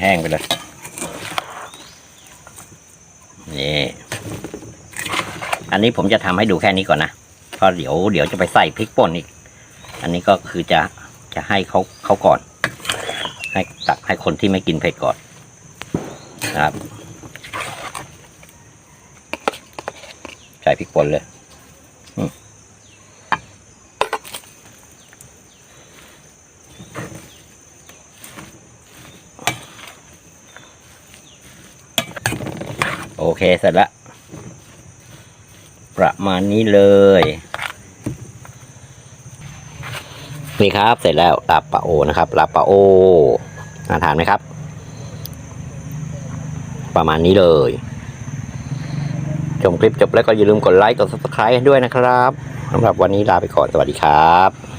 แห้งไปเลยนี่อันนี้ผมจะทำให้ดูแค่นี้ก่อนนะเพราะเดี๋ยวเดี๋ยวจะไปใส่พริกป่นอีก อันนี้ก็คือจะจะให้เขาเขาก่อน ให้ตักให้คนที่ไม่กินเผ็ดก่อนนะครับ ใส่พริกป่นเลย โอเคเสร็จแล้วประมาณนี้เลย นี่ครับเสร็จแล้วลาปะโอนะครับลาปะโอน่าทานไหมครับ ประมาณนี้เลยชมคลิปจบแล้วก็อย่าลืมกดไลค์กด subscribe ด้วยนะครับสำหรับวันนี้ลาไปก่อนสวัสดีครับ